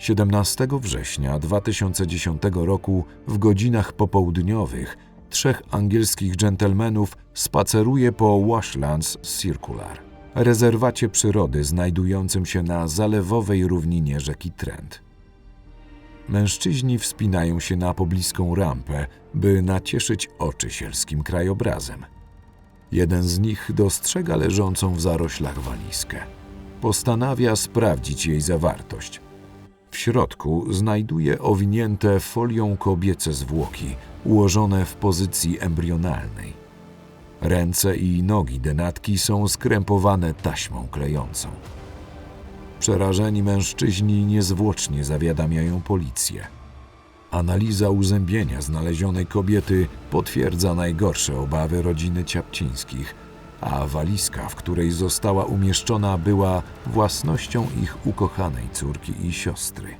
17 września 2010 roku w godzinach popołudniowych trzech angielskich dżentelmenów spaceruje po Washlands Circular, rezerwacie przyrody znajdującym się na zalewowej równinie rzeki Trent. Mężczyźni wspinają się na pobliską rampę, by nacieszyć oczy sielskim krajobrazem. Jeden z nich dostrzega leżącą w zaroślach walizkę. Postanawia sprawdzić jej zawartość. Środku znajduje owinięte folią kobiece zwłoki, ułożone w pozycji embrionalnej. Ręce i nogi denatki są skrępowane taśmą klejącą. Przerażeni mężczyźni niezwłocznie zawiadamiają policję. Analiza uzębienia znalezionej kobiety potwierdza najgorsze obawy rodziny Ciapcińskich, a walizka, w której została umieszczona, była własnością ich ukochanej córki i siostry.